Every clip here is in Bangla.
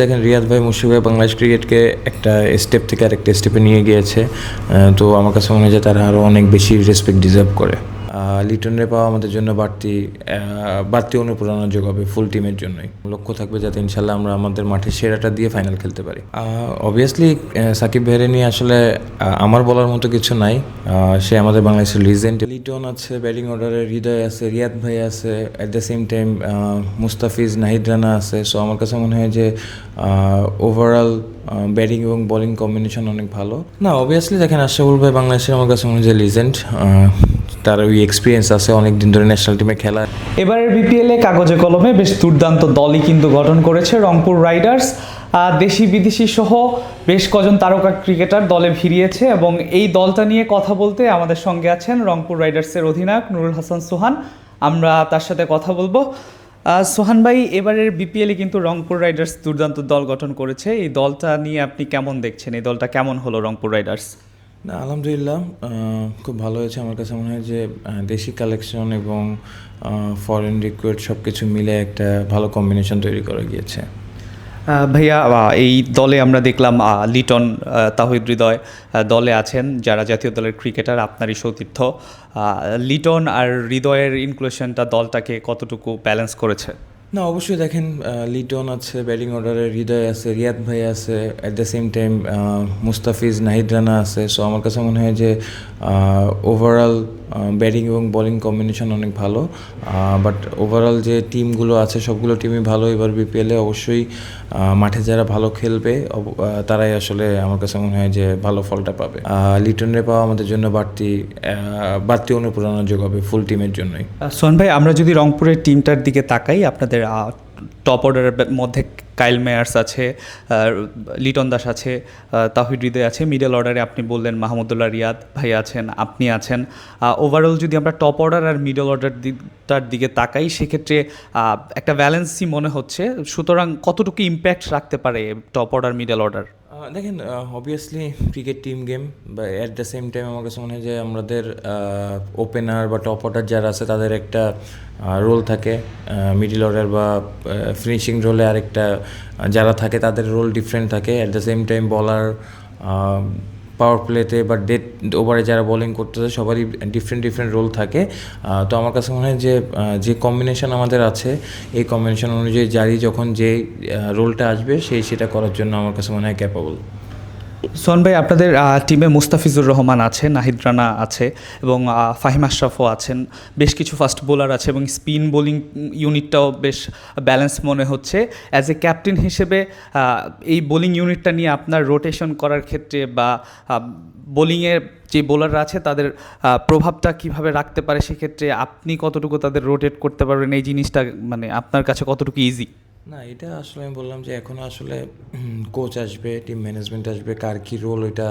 দেখেন রিয়াদ ভাই, মুশফিক ভাই বাংলাদেশ ক্রিকেটকে একটা স্টেপ থেকে আরেকটা স্টেপে নিয়ে গিয়েছে। তো আমার কাছে মনে হয় যে তারা আরও অনেক বেশি রেসপেক্ট ডিজার্ভ করে। আহ, লিটনে পাওয়া আমাদের জন্য বাড়তি বাড়তি অনুপ্রেরণা যোগাবে ফুল টিমের জন্যই। লক্ষ্য থাকবে যাতে ইনশাল্লাহ আমরা আমাদের মাঠে সেরাটা দিয়ে ফাইনাল খেলতে পারি। অবভিয়াসলি সাকিব ভাইরে নিয়ে আসলে আমার বলার মতো কিছু নাই। সে আমাদের বাংলাদেশের লিজেন্ড লিটন আছে ব্যাটিং অর্ডারে হৃদয় আছে রিয়াদ ভাই আছে at the same time Mustafiz Nahid Rana আছে। সো আমার কাছে মনে হয় যে ওভারঅল ব্যাটিং এবং বোলিং কম্বিনেশন অনেক ভালো। না অবভিয়াসলি দেখেন আশরাফুল ভাই বাংলাদেশের আমার কাছে মনে হয় যে লিজেন্ড তার ওই এক্সপিরিয়েন্স আছে অনেক দিন ধরে ন্যাশনাল টিমে খেলা। এবারের বিপিএলে কাগজে কলমে বেশ দুর্দান্ত দলই কিন্তু গঠন করেছে রংপুর রাইডার্স। দেশি বিদেশি সহ বেশ কজন তারকা ক্রিকেটার দলে ভিড়িয়েছে এবং এই দলটা নিয়ে কথা বলতে আমাদের সঙ্গে আছেন রংপুর রাইডার্সের অধিনায়ক নুরুল হাসান সোহান। আমরা তার সাথে কথা বলব। সোহান ভাই, এবারের বিপিএলে কিন্তু রংপুর রাইডার্স দুর্দান্ত দল গঠন করেছে। এই দলটা নিয়ে আপনি কেমন দেখছেন? এই দলটা কেমন হলো রংপুর রাইডার্স? না, আলহামদুলিল্লাহ খুব ভালো হয়েছে। আমার কাছে মনে হয় যে দেশি কালেকশন এবং ফরেন রিক্রুট সব কিছু মিলে একটা ভালো কম্বিনেশন তৈরি করা গিয়েছে। ভাইয়া এই দলে আমরা দেখলাম লিটন তাহিদ হৃদয় দলে আছেন, যারা জাতীয় দলের ক্রিকেটার আপনারই সতীর্থ। লিটন আর হৃদয়ের ইনক্লুশনটা দলটাকে কতটুকু ব্যালেন্স করেছে? না, অবশ্যই দেখেন লিটন আছে, ব্যাটিং অর্ডারে হৃদয় আছে, রিয়াদ ভাই আছে at the same time Mustafiz, Nahid Rana আছে। সো আমার কাছে মনে হয় যে ওভারঅল ব্যাটিং এবং বোলিং কম্বিনেশন অনেক ভালো বাট ওভারঅল যে টিমগুলো আছে, সবগুলো টিমই ভালো। এবার বিপিএলে অবশ্যই মাঠে যারা ভালো খেলবে তারাই আসলে আমার কাছে মনে হয় যে ভালো ফলটা পাবে। লিটনে পাওয়া আমাদের জন্য বাড়তি বাড়তি অনুপ্রেরণা যোগাবে ফুল টিমের জন্যই। সোহান ভাই, আমরা যদি রংপুরের টিমটার দিকে তাকাই, আপনাদের টপ অর্ডারের মধ্যে কাইল মেয়ার্স আছে লিটন দাস আছে তাহিদ হৃদয় আছে মিডল অর্ডারে আপনি বললেন মাহমুদুল্লাহ রিয়াদ ভাই আছেন, আপনি আছেন। ওভারঅল যদি আমরা টপ অর্ডার আর মিডল অর্ডার দিকটার দিকে তাকাই, সেক্ষেত্রে একটা ব্যালেন্সই মনে হচ্ছে, সুতরাং কতটুকু ইম্প্যাক্ট রাখতে পারে টপ অর্ডার মিডল অর্ডার দেখেন অবভিয়াসলি ক্রিকেট টিম গেম বা অ্যাট দ্য সেম টাইম আমার কাছে মনে হয় যে আমাদের ওপেনার বা টপ অর্ডার যারা আছে তাদের একটা রোল থাকে। মিডিল অর্ডার বা ফিনিশিং রোলে আরেকটা যারা থাকে তাদের রোল ডিফারেন্ট থাকে। At the same time bowler power প্লেতে বা ডেথ ওভারে যারা বোলিং করতেছে, সবারই ডিফারেন্ট ডিফারেন্ট রোল থাকে। তো আমার কাছে মনে হয় যে যে কম্বিনেশন আমাদের আছে, এই কম্বিনেশন অনুযায়ী যারই যখন যে রোলটা আসবে, সেই, সেটা করার জন্য আমার কাছে মনে হয় ক্যাপাবল সোহান ভাই, আপনাদের টিমে মুস্তাফিজুর রহমান আছে নাহিদ রানা আছে এবং ফাহিম আশরাফও আছেন। বেশ কিছু ফাস্ট বোলার আছে এবং স্পিন বোলিং ইউনিটটাও বেশ ব্যালেন্স মনে হচ্ছে। অ্যাজ এ ক্যাপ্টেন হিসেবে এই বোলিং ইউনিটটা নিয়ে আপনার রোটেশন করার ক্ষেত্রে বা বোলিংয়ের যে বোলাররা আছে, তাদের প্রভাবটা কীভাবে রাখতে পারে সেক্ষেত্রে আপনি কতটুকু তাদের রোটেট করতে পারবেন? এই জিনিসটা মানে আপনার কাছে কতটুকু ইজি না, এটা আসলে আমি বললাম যে এখন আসলে কোচ আসবে টিম ম্যানেজমেন্ট আসবে, কার কী রোল ওইটা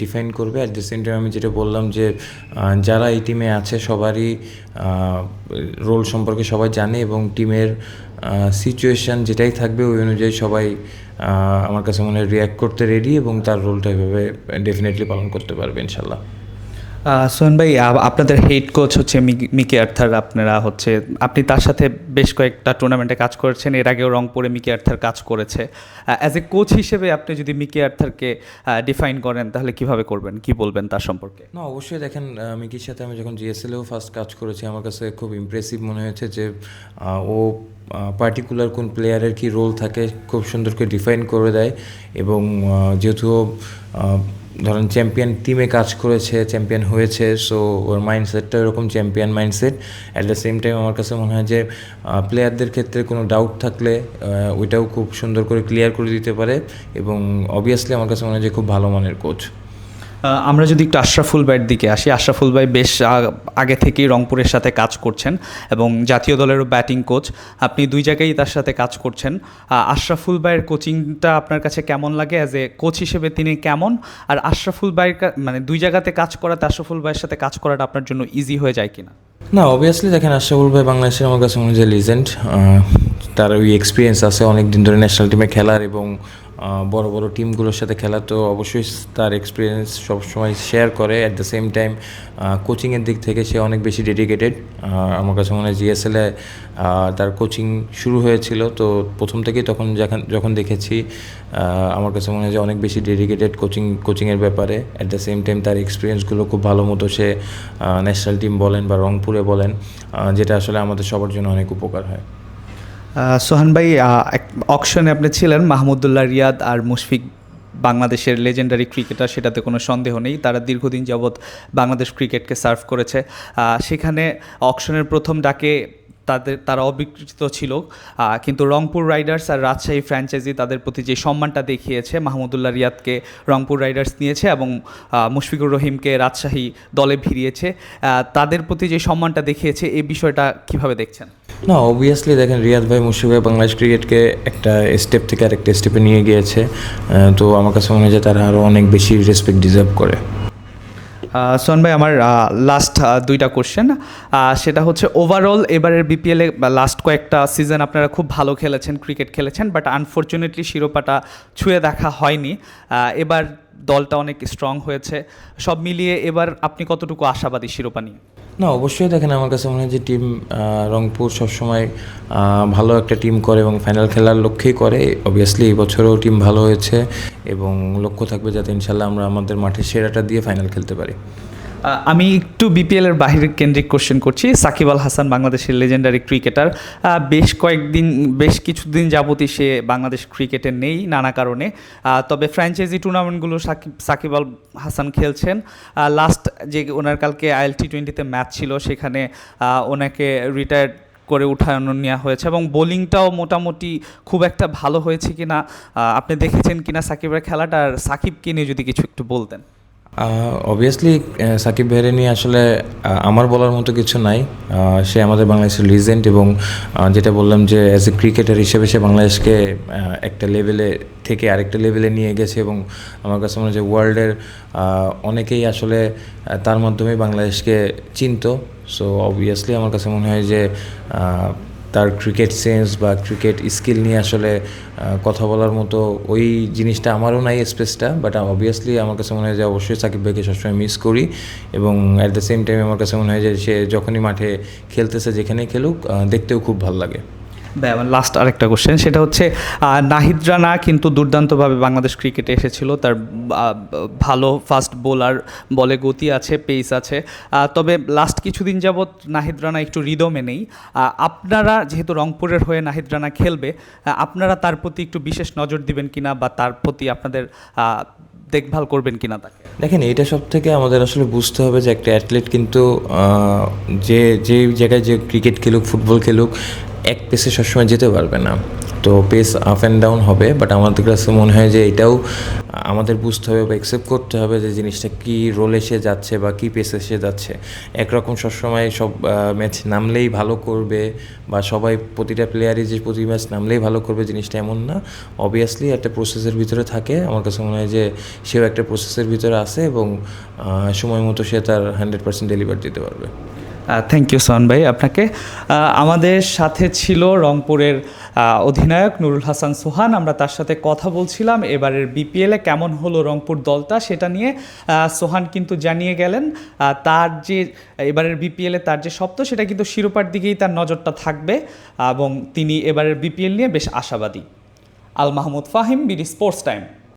ডিফাইন করবে। অ্যাট দ্য সেম টাইম আমি যেটা বললাম যে যারা এই টিমে আছে সবারই রোল সম্পর্কে সবাই জানে এবং টিমের সিচুয়েশান যেটাই থাকবে ওই অনুযায়ী সবাই আমার কাছে মনে হয় রিয়াক্ট করতে রেডি এবং তার রোলটা এভাবে ডেফিনেটলি পালন করতে পারবে ইনশাল্লাহ। সোহেন ভাই আপনাদের হেড কোচ হচ্ছে মিকি- আর্থার, আপনারা হচ্ছে, আপনি তার সাথে বেশ কয়েকটা টুর্নামেন্টে কাজ করেছেন, এর আগেও রংপুরে মিকি আর্থার কাজ করেছে। অ্যাজ এ কোচ হিসেবে আপনি যদি মিকি আর্থারকে ডিফাইন করেন, তাহলে কীভাবে করবেন? কি বলবেন তার সম্পর্কে? না, অবশ্যই দেখেন মিকির সাথে আমি যখন জিএসএলেও ফার্স্ট কাজ করেছি, আমার কাছে খুব ইমপ্রেসিভ মনে হয়েছে যে ও পার্টিকুলার কোন প্লেয়ারের কি রোল থাকে, খুব সুন্দর করে ডিফাইন করে দেয় এবং যেহেতু ধরেন চ্যাম্পিয়ন টিমে কাজ করেছে, চ্যাম্পিয়ন হয়েছে সো ওর মাইন্ডসেটটা এরকম champion mindset at the same time আমার কাছে মনে হয় যে প্লেয়ারদের ক্ষেত্রে কোনো ডাউট থাকলে ওইটাও খুব সুন্দর করে ক্লিয়ার করে দিতে পারে এবং অবভিয়াসলি আমার কাছে মনে হয় যে খুব ভালো মানের কোচ আমরা যদি একটু আশরাফুল ভাইয়ের দিকে আসি, আশরাফুল ভাই বেশ আগে থেকেই রংপুরের সাথে কাজ করছেন এবং জাতীয় দলেরও ব্যাটিং কোচ আপনি দুই জায়গায় তার সাথে কাজ করছেন। আশরাফুল ভাইয়ের কোচিংটা আপনার কাছে কেমন লাগে? অ্যাজ এ কোচ হিসেবে তিনি কেমন? আর আশরাফুল ভাইয়ের মানে দুই জায়গাতে কাজ করাতে, আশরাফুল ভাইয়ের সাথে কাজ করাটা আপনার জন্য ইজি হয়ে যায় কিনা? না অবভিয়াসলি দেখেন, আশরাফুল ভাই বাংলাদেশের আমার কাছে হয় লিজেন্ড তার ওই এক্সপিরিয়েন্স আছে অনেক দিন ধরে ন্যাশনাল টিমে খেলার এবং বড় বড় টিমগুলোর সাথে খেলা তো অবশ্যই তার এক্সপিরিয়েন্স সবসময় শেয়ার করে। অ্যাট দ্য সেম টাইম কোচিংয়ের দিক থেকে সে অনেক বেশি ডেডিকেটেড আমার কাছে মনে হয় জিএসএলে তার কোচিং শুরু হয়েছিল। তো প্রথম থেকেই তখন যখন যখন দেখেছি আমার কাছে মনে হয় যে অনেক বেশি ডেডিকেটেড কোচিং কোচিংয়ের ব্যাপারে। অ্যাট দ্য সেম টাইম তার এক্সপিরিয়েন্সগুলো খুব ভালো মতো সে ন্যাশনাল টিম বলেন বা রংপুরে বলেন যেটা আসলে আমাদের সবার জন্য অনেক উপকার হয়। সোহান ভাই অকশনে আপনি ছিলেন, মাহমুদুল্লাহ রিয়াদ আর মুশফিক বাংলাদেশের লেজেন্ডারি ক্রিকেটার সেটাতে কোনো সন্দেহ নেই। তারা দীর্ঘদিন যাবৎ বাংলাদেশ ক্রিকেটকে সার্ভ করেছে। সেখানে অকশনের প্রথম ডাকে তাদের, তারা অবিকৃত ছিল। কিন্তু রংপুর রাইডার্স আর রাজশাহী ফ্র্যাঞ্চাইজি তাদের প্রতি যে সম্মানটা দেখিয়েছে, মাহমুদুল্লাহ রিয়াদকে রংপুর রাইডার্স নিয়েছে এবং মুশফিকুর রহিমকে রাজশাহী দলে ভিড়িয়েছে। তাদের প্রতি যে সম্মানটা দেখিয়েছে, এই বিষয়টা কীভাবে দেখছেন? না অবভিয়াসলি দেখেন, রিয়াদ ভাই মুশফিক ভাই বাংলাদেশ ক্রিকেটকে একটা স্টেপ থেকে আরেকটা স্টেপে নিয়ে গিয়েছে। তো আমার কাছে মনে হয় যে তারা আরও অনেক বেশি রেসপেক্ট ডিজার্ভ করে। সোহান ভাই, আমার লাস্ট দুইটা কোশ্চেন সেটা হচ্ছে ওভারঅল এবারের বিপিএলে লাস্ট কয়েকটা সিজন আপনারা খুব ভালো খেলেছেন ক্রিকেট খেলেছেন বাট আনফর্চুনেটলি শিরোপাটা ছুঁয়ে দেখা হয়নি। এবার দলটা অনেক স্ট্রং হয়েছে। সব মিলিয়ে এবার আপনি কতটুকু আশাবাদী শিরোপা নিয়ে? না, অবশ্যই দেখেন আমার কাছে মনে হয় যে টিম রংপুর সবসময় ভালো একটা টিম করে এবং ফাইনাল খেলার লক্ষ্যেই করে। অবভিয়াসলি এই বছরও টিম ভালো হয়েছে এবং লক্ষ্য থাকবে যাতে ইনশাল্লাহ আমরা আমাদের মাঠে সেরাটা দিয়ে ফাইনাল খেলতে পারি। আমি একটু বিপিএল এর বাহির কেন্দ্রিক কোশ্চেন করছি। সাকিব আল হাসান বাংলাদেশের লেজেন্ডারি ক্রিকেটার বেশ কয়েকদিন বেশ কিছুদিন যাবতই সে বাংলাদেশ ক্রিকেটে নেই নানা কারণে। তবে ফ্র্যাঞ্চাইজি টুর্নামেন্টগুলো সাকিব সাকিব আল হাসান খেলছেন। লাস্ট যে ওনার কালকে আইএল টি টোয়েন্টিতে ম্যাচ ছিল সেখানে ওনাকে রিটায়ার্ড করে উঠানো নেওয়া হয়েছে এবং বোলিংটাও মোটামুটি খুব একটা ভালো হয়েছে কিনা আহ, আপনি দেখেছেন কি কিনা সাকিবের খেলাটা? আর সাকিবকে নিয়ে যদি কিছু একটু বলতেন। অবভিয়াসলি সাকিব ভাইরে নিয়ে আসলে আমার বলার মতো কিছু নাই। সে আমাদের বাংলাদেশের লিজেন্ড এবং যেটা বললাম যে অ্যাজ এ ক্রিকেটার হিসেবে সে বাংলাদেশকে একটা লেভেলে থেকে আরেকটা লেভেলে নিয়ে গেছে এবং আমার কাছে মনে হয় যে ওয়ার্ল্ডের অনেকেই আসলে তার মাধ্যমে বাংলাদেশকে চিনত। সো অবভিয়াসলি আমার কাছে মনে হয় যে তার ক্রিকেট সেন্স বা ক্রিকেট স্কিল নিয়ে আসলে কথা বলার মতো ওই জিনিসটা আমারও নাই স্পেসটা বাট অবভিয়াসলি আমার কাছে মনে হয় যে অবশ্যই সাকিব ভাইকে সবসময় মিস করি এবং অ্যাট দ্য সেম টাইম আমার কাছে মনে হয় যে সে যখনই মাঠে খেলতেছে যেখানেই খেলুক দেখতেও খুব ভালো লাগে। লাস্ট আরেকটা কোশ্চেন সেটা হচ্ছে নাহিদ রানা কিন্তু দুর্দান্তভাবে বাংলাদেশ ক্রিকেটে এসেছিল। তার ভালো ফাস্ট বোলার বলে গতি আছে পেস আছে। তবে লাস্ট কিছুদিন যাবৎ নাহিদ রানা একটু রিদমে নেই। আপনারা যেহেতু রংপুরের হয়ে নাহিদ রানা খেলবে আপনারা তার প্রতি একটু বিশেষ নজর দিবেন কিনা বা তার প্রতি আপনাদের দেখভাল করবেন কিনা তাকে? দেখেন এটা সব থেকে আমাদের আসলে বুঝতে হবে যে একটা অ্যাথলেট কিন্তু যে যে জায়গায় যে ক্রিকেট খেলুক ফুটবল খেলুক এক পেসে সবসময় যেতে পারবে না। তো পেস আপ অ্যান্ড ডাউন হবে বাট আমাদের কাছে মনে হয় যে এটাও আমাদের বুঝতে হবে বা অ্যাকসেপ্ট করতে হবে যে জিনিসটা কী রোলে সে যাচ্ছে বা কী পেসে সে যাচ্ছে। একরকম সবসময় সব ম্যাচ নামলেই ভালো করবে বা সবাই প্রতিটা প্লেয়ারই যে প্রতি ম্যাচ নামলেই ভালো করবে জিনিসটা এমন না। অবভিয়াসলি একটা প্রসেসের ভিতরে থাকে, আমার কাছে মনে হয় যে সেও একটা প্রসেসের ভিতরে আছে এবং সময় মতো সে তার হান্ড্রেড পার্সেন্ট ডেলিভার দিতে পারবে। থ্যাংক ইউ সোহান ভাই, আপনাকে। আমাদের সাথে ছিল রংপুরের অধিনায়ক নুরুল হাসান সোহান। আমরা তার সাথে কথা বলছিলাম। এবারের বিপিএলে কেমন হলো রংপুর দলটা সেটা নিয়ে সোহান কিন্তু জানিয়ে গেলেন তার যে, এবারের বিপিএলে তার যে শব্দ সেটা কিন্তু শিরোপার দিকেই তার নজরটা থাকবে, এবং তিনি এবারের বিপিএল নিয়ে বেশ আশাবাদী। Al Mahmud Fahim, BD sports time.